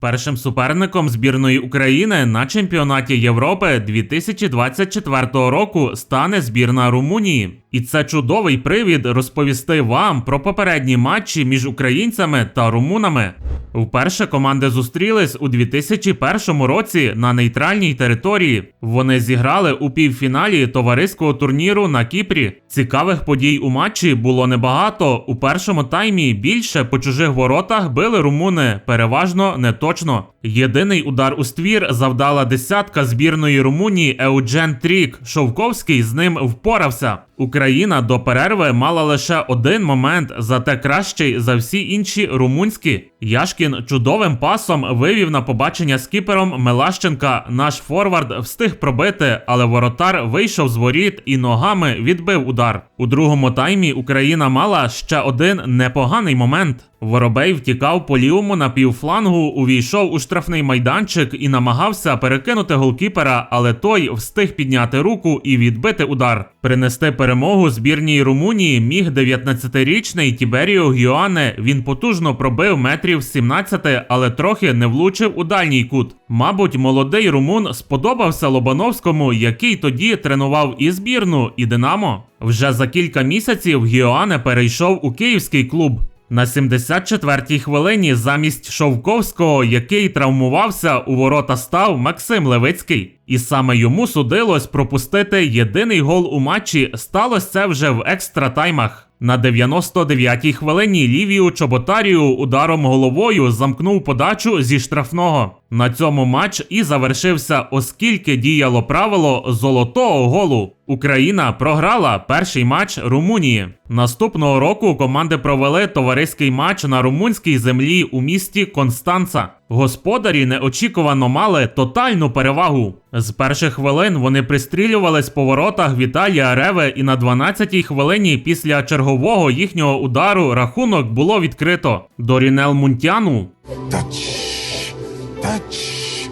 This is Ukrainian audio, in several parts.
Першим суперником збірної України на чемпіонаті Європи 2024 року стане збірна Румунії. І це чудовий привід розповісти вам про попередні матчі між українцями та румунами. Вперше команди зустрілись у 2001 році на нейтральній території. Вони зіграли у півфіналі товариського турніру на Кіпрі. Цікавих подій у матчі було небагато. У першому таймі більше по чужих воротах били румуни, переважно неточно. Єдиний удар у ствір завдала десятка збірної Румунії Еуджен Трік. Шовковський з ним впорався. Україна до перерви мала лише один момент, зате кращий за всі інші румунські. Яшкін чудовим пасом вивів на побачення з кіпером Мелащенка. Наш форвард встиг пробити, але воротар вийшов з воріт і ногами відбив удар. У другому таймі Україна мала ще один непоганий момент. Воробей втікав по лівому на півфлангу, увійшов у штрафний майданчик і намагався перекинути голкіпера, але той встиг підняти руку і відбити удар. Принести перемогу збірній Румунії міг 19-річний Тіберіо Гіоане. Він потужно пробив метрів 17, але трохи не влучив у дальній кут. Мабуть, молодий румун сподобався Лобановському, який тоді тренував і збірну, і Динамо. Вже за кілька місяців Гіоане перейшов у київський клуб. На 74-й хвилині замість Шовковського, який травмувався, у ворота став Максим Левицький. І саме йому судилось пропустити єдиний гол у матчі. Сталося це вже в екстра таймах. На 99-й хвилині Лівію Чоботарію ударом головою замкнув подачу зі штрафного. На цьому матч і завершився, оскільки діяло правило золотого голу. Україна програла перший матч Румунії. Наступного року команди провели товариський матч на румунській землі у місті Констанца. Господарі неочікувано мали тотальну перевагу. З перших хвилин вони пристрілювались по воротах Віталія Реви, і на 12-й хвилині після чергового їхнього удару рахунок було відкрито. Дорінел Мунтяну Touch, touch,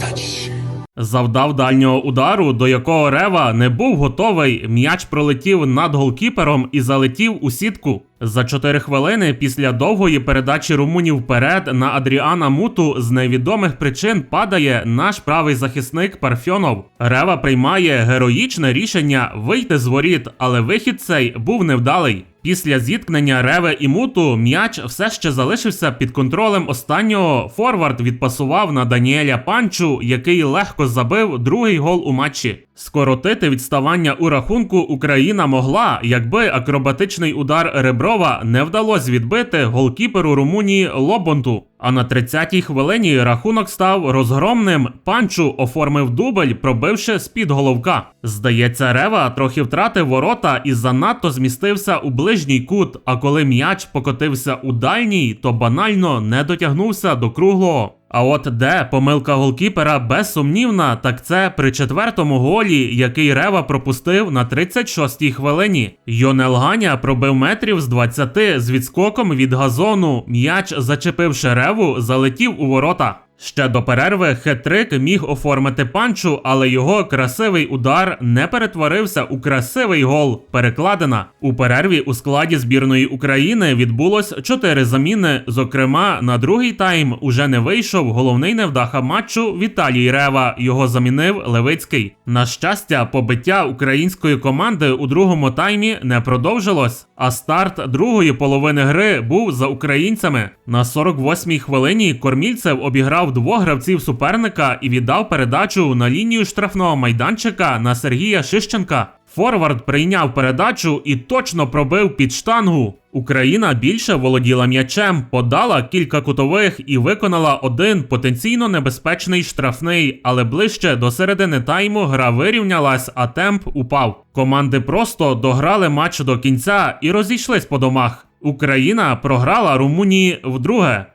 touch. завдав дальнього удару, до якого Рева не був готовий. М'яч пролетів над голкіпером і залетів у сітку. За 4 хвилини після довгої передачі румунів вперед на Адріана Муту з невідомих причин падає наш правий захисник Парфьонов. Рева приймає героїчне рішення вийти з воріт, але вихід цей був невдалий. Після зіткнення Реве і Муту м'яч все ще залишився під контролем останнього. Форвард відпасував на Даніеля Панчу, який легко забив другий гол у матчі. Скоротити відставання у рахунку Україна могла, якби акробатичний удар Реброва не вдалося відбити голкіперу Румунії Лобонту. А на 30-й хвилині рахунок став розгромним. Панчу оформив дубль, пробивши з-під головка. Здається, Рева трохи втратив ворота і занадто змістився у ближній кут. А коли м'яч покотився у дальній, то банально не дотягнувся до круглого. А от де помилка голкіпера безсумнівна, так це при четвертому голі, який Рева пропустив на 36-й хвилині. Йонел Ганя пробив метрів з 20 з відскоком від газону. М'яч, зачепивши Реву, залетів у ворота. Ще до перерви хет-трик міг оформити панчу, але його красивий удар не перетворився у красивий гол. Перекладена у перерві у складі збірної України відбулось чотири заміни. Зокрема, на другий тайм уже не вийшов головний невдаха матчу Віталій Рева. Його замінив Левицький. На щастя, побиття української команди у другому таймі не продовжилось. А старт другої половини гри був за українцями. На 48-й хвилині Кормільцев обіграв двох гравців суперника і віддав передачу на лінію штрафного майданчика на Сергія Шищенка. Форвард прийняв передачу і точно пробив під штангу. Україна більше володіла м'ячем, подала кілька кутових і виконала один потенційно небезпечний штрафний, але ближче до середини тайму гра вирівнялась, а темп упав. Команди просто дограли матч до кінця і розійшлись по домах. Україна програла Румунії вдруге.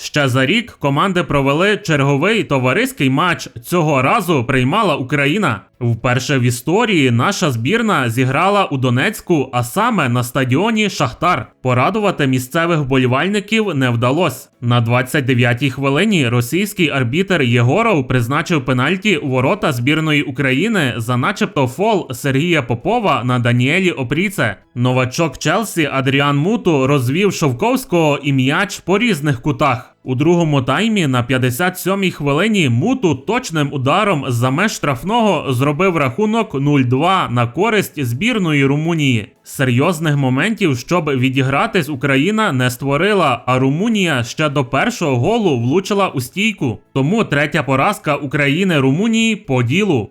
Ще за рік команди провели черговий товариський матч. Цього разу приймала Україна. Вперше в історії наша збірна зіграла у Донецьку, а саме на стадіоні Шахтар. Порадувати місцевих вболівальників не вдалося. На 29-й хвилині російський арбітер Єгоров призначив пенальті у ворота збірної України за начебто фол Сергія Попова на Даніелі Опріце. Новачок Челсі Адріан Муту розвів Шовковського і м'яч по різних кутах. У другому таймі на 57-й хвилині Муту точним ударом за меж штрафного зробив рахунок 0-2 на користь збірної Румунії. Серйозних моментів, щоб відігратись, Україна не створила, а Румунія ще до першого голу влучила у стійку. Тому третя поразка України Румунії по ділу.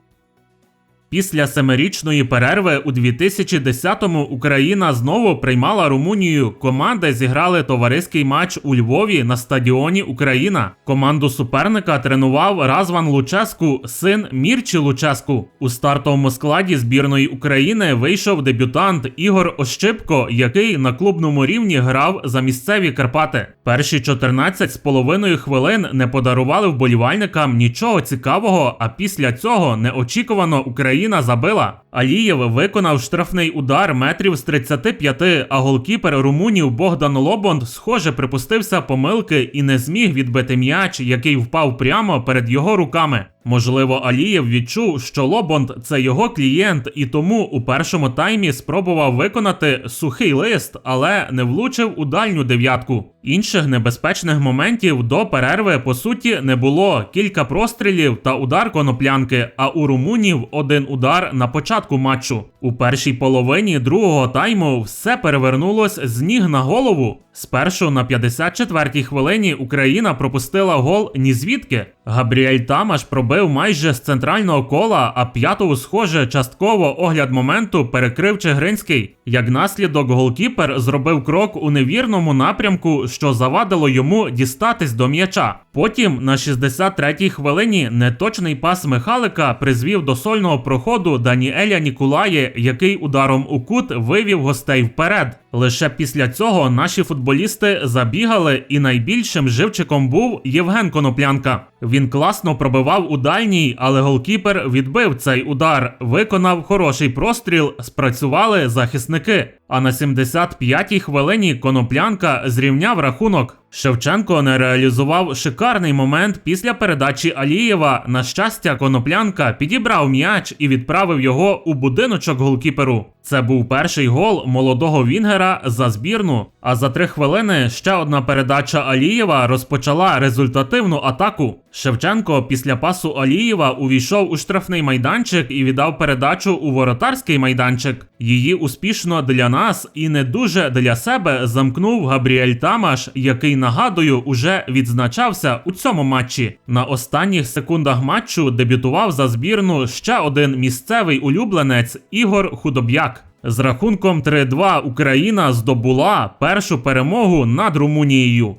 Після семирічної перерви у 2010-му Україна знову приймала Румунію. Команди зіграли товариський матч у Львові на стадіоні Україна. Команду суперника тренував Разван Луческу, син Мірчі Луческу. У стартовому складі збірної України вийшов дебютант Ігор Ощипко, який на клубному рівні грав за місцеві Карпати. Перші 14 з половиною хвилин не подарували вболівальникам нічого цікавого, а після цього неочікувано Україна забила. Алієв виконав штрафний удар метрів з 35, а голкіпер румунів Богдан Лобонд, схоже, припустився помилки і не зміг відбити м'яч, який впав прямо перед його руками. Можливо, Алієв відчув, що Лобонд це його клієнт, і тому у першому таймі спробував виконати сухий лист, але не влучив у дальню дев'ятку. Інших небезпечних моментів до перерви по суті не було. Кілька прострілів та удар коноплянки. А у румунів один удар на початку матчу. У першій половині другого тайму все перевернулось з ніг на голову. Спершу на 54-й хвилині Україна пропустила гол ні звідки. Габріель Тамаш пробив майже з центрального кола, а п'ятого, схоже, частково огляд моменту перекрив Чигринський. Як наслідок, голкіпер зробив крок у невірному напрямку, що завадило йому дістатись до м'яча. Потім на 63-й хвилині неточний пас Михалика призвів до сольного проходу Даніеля Нікулає, який ударом у кут вивів гостей вперед. Лише після цього наші футболісти забігали, і найбільшим живчиком був Євген Коноплянка. Він класно пробивав у дальній, але голкіпер відбив цей удар, виконав хороший простріл, спрацювали захисники. А на 75-й хвилині Коноплянка зрівняв рахунок. Шевченко не реалізував шикарний момент після передачі Алієва. На щастя, Коноплянка підібрав м'яч і відправив його у будиночок голкіперу. Це був перший гол молодого Вінгера за збірну. А за три хвилини ще одна передача Алієва розпочала результативну атаку. Шевченко після пасу Алієва увійшов у штрафний майданчик і віддав передачу у воротарський майданчик. Її успішно для нас і не дуже для себе замкнув Габріель Тамаш, який нагадую уже відзначався у цьому матчі. На останніх секундах матчу дебютував за збірну ще один місцевий улюбленець Ігор Худоб'як. З рахунком 3-2 Україна здобула першу перемогу над Румунією.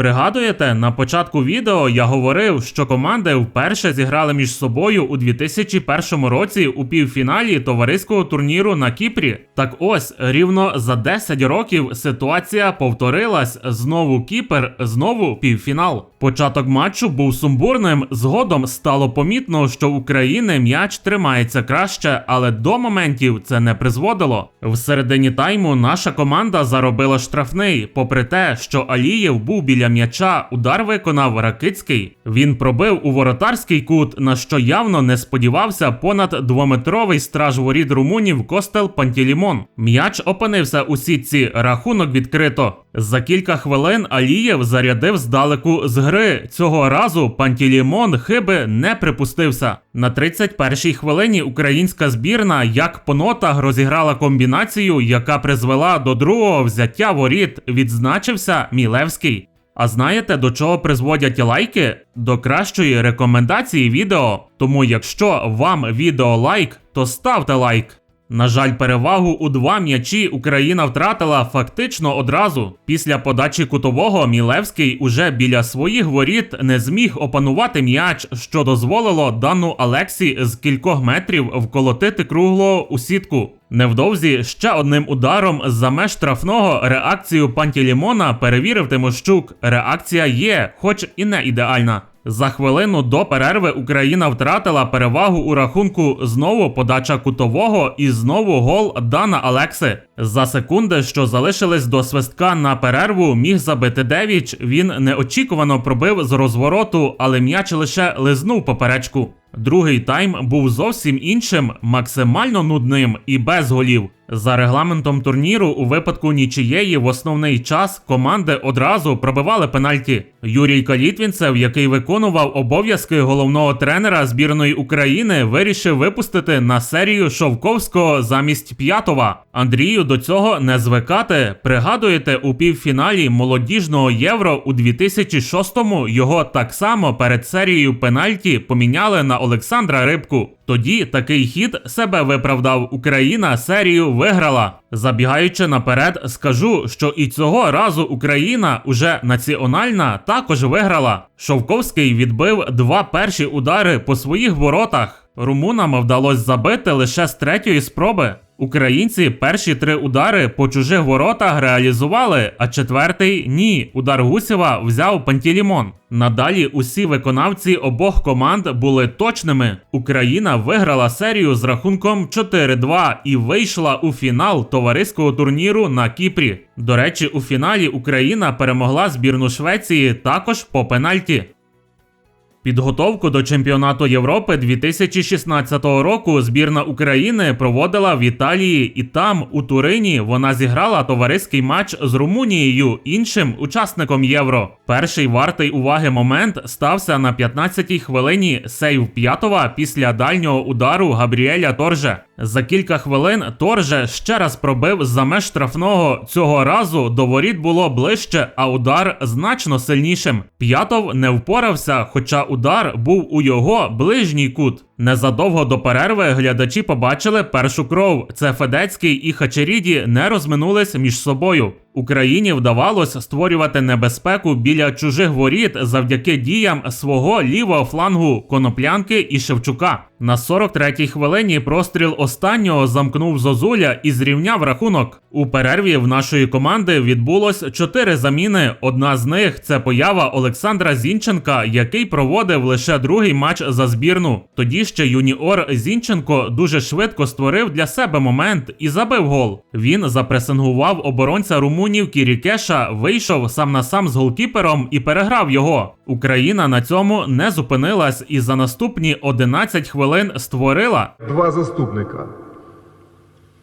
Пригадуєте, на початку відео я говорив, що команди вперше зіграли між собою у 2001 році у півфіналі товариського турніру на Кіпрі. Так ось рівно за 10 років ситуація повторилась. Знову Кіпр, знову півфінал. Початок матчу був сумбурним. Згодом стало помітно, що України м'яч тримається краще, але до моментів це не призводило. В середині тайму наша команда заробила штрафний, попри те, що Алієв був біля м'яча, удар виконав Ракицький. Він пробив у воротарський кут, на що явно не сподівався понад двометровий страж воріт румунів Костел Пантілімон. М'яч опинився у сітці, рахунок відкрито. За кілька хвилин Алієв зарядив здалеку з гри. Цього разу Пантілімон хиби не припустився. На 31-й хвилині українська збірна як по нотах розіграла комбінацію, яка призвела до другого взяття воріт. Відзначився Мілевський. А знаєте, до чого призводять лайки? До кращої рекомендації відео. Тому, якщо вам відео лайк, то ставте лайк. На жаль, перевагу у два м'ячі Україна втратила фактично одразу. Після подачі кутового Мілевський уже біля своїх воріт не зміг опанувати м'яч, що дозволило Дану Алексі з кількох метрів вколотити круглого у сітку. Невдовзі ще одним ударом за меж штрафного реакцію Пантілімона перевірив Тимощук. Реакція є, хоч і не ідеальна. За хвилину до перерви Україна втратила перевагу у рахунку знову подача кутового і знову гол Дана Алекси. За секунди, що залишились до свистка на перерву, міг забити Девіч. Він неочікувано пробив з розвороту, але м'яч лише лизнув поперечку. Другий тайм був зовсім іншим, максимально нудним і без голів. За регламентом турніру, у випадку нічиєї в основний час команди одразу пробивали пенальті. Юрій Калітвінцев, який виконував обов'язки головного тренера збірної України, вирішив випустити на серію Шовковського замість п'ятова. Андрію до цього не звикати. Пригадуєте, у півфіналі молодіжного євро у 2006-му його так само перед серією пенальті поміняли на Олександра Рибку. Тоді такий хід себе виправдав. Україна серію виграла. Забігаючи наперед, скажу, що і цього разу Україна уже національна також виграла. Шовковський відбив два перші удари по своїх воротах. Румунам вдалося забити лише з третьої спроби. Українці перші три удари по чужих воротах реалізували, а четвертий ні. Удар Гусєва взяв Пантілімон. Надалі усі виконавці обох команд були точними. Україна виграла серію з рахунком 4-2 і вийшла у фінал товариського турніру на Кіпрі. До речі, у фіналі Україна перемогла збірну Швеції також по пенальті. Підготовку до чемпіонату Європи 2016 року збірна України проводила в Італії, і там, у Турині, вона зіграла товариський матч з Румунією, іншим учасником Євро. Перший вартий уваги момент стався на 15-й хвилині сейв П'ятова після дальнього удару Габріеля Торже. За кілька хвилин Торже ще раз пробив за меж штрафного. Цього разу до воріт було ближче, а удар значно сильнішим. П'ятов не впорався, хоча удар був у його ближній кут. Незадовго до перерви глядачі побачили першу кров. Це Федецький і Хачеріді не розминулись між собою. Україні вдавалось створювати небезпеку біля чужих воріт завдяки діям свого лівого флангу Коноплянки і Шевчука. На 43-й хвилині простріл останнього замкнув Зозуля і зрівняв рахунок. У перерві в нашої команди відбулось чотири заміни. Одна з них це поява Олександра Зінченка, який проводив лише другий матч за збірну. Тоді ще юніор Зінченко дуже швидко створив для себе момент і забив гол. Він запресингував оборонця румунів Кірікеша, вийшов сам на сам з голкіпером і переграв його. Україна на цьому не зупинилась і за наступні 11 хвилин створила два заступника,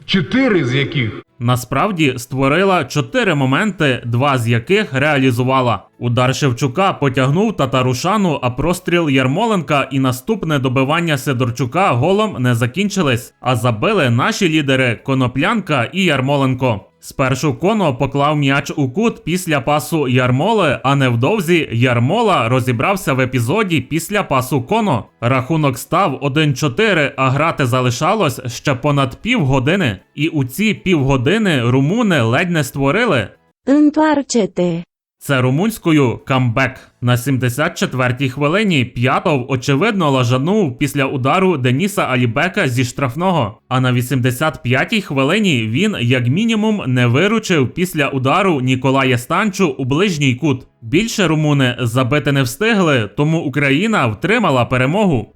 чотири з яких Насправді створила чотири моменти, два з яких реалізувала. Удар Шевчука потягнув Татарушану, а простріл Ярмоленка і наступне добивання Сидорчука голом не закінчились, а забили наші лідери Коноплянка і Ярмоленко. Спершу Коно поклав м'яч у кут після пасу Ярмоли, а невдовзі Ярмола розібрався в епізоді після пасу Коно. Рахунок став 1-4, а грати залишалось ще понад півгодини. І у ці півгодини румуни ледь не створили. Întoarce-te! Це румунською камбек. На 74-й хвилині П'ятов очевидно лажанув після удару Деніса Алібека зі штрафного. А на 85-й хвилині він, як мінімум, не виручив після удару Ніколая Станчу у ближній кут. Більше румуни забити не встигли, тому Україна втримала перемогу.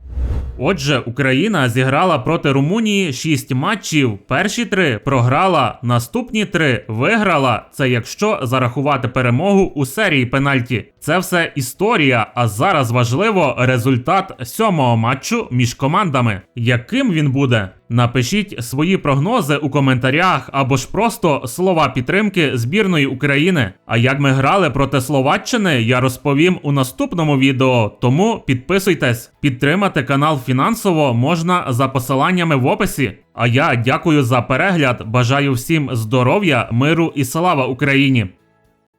Отже, Україна зіграла проти Румунії 6 матчів. Перші три програла, наступні три виграла. Це якщо зарахувати перемогу у серії пенальті. Це все історія. А зараз важливо результат сьомого матчу між командами. Яким він буде? Напишіть свої прогнози у коментарях або ж просто слова підтримки збірної України. А як ми грали проти Словаччини, я розповім у наступному відео. Тому підписуйтесь, підтримати канал фінансово можна за посиланнями в описі. А я дякую за перегляд. Бажаю всім здоров'я, миру і слава Україні!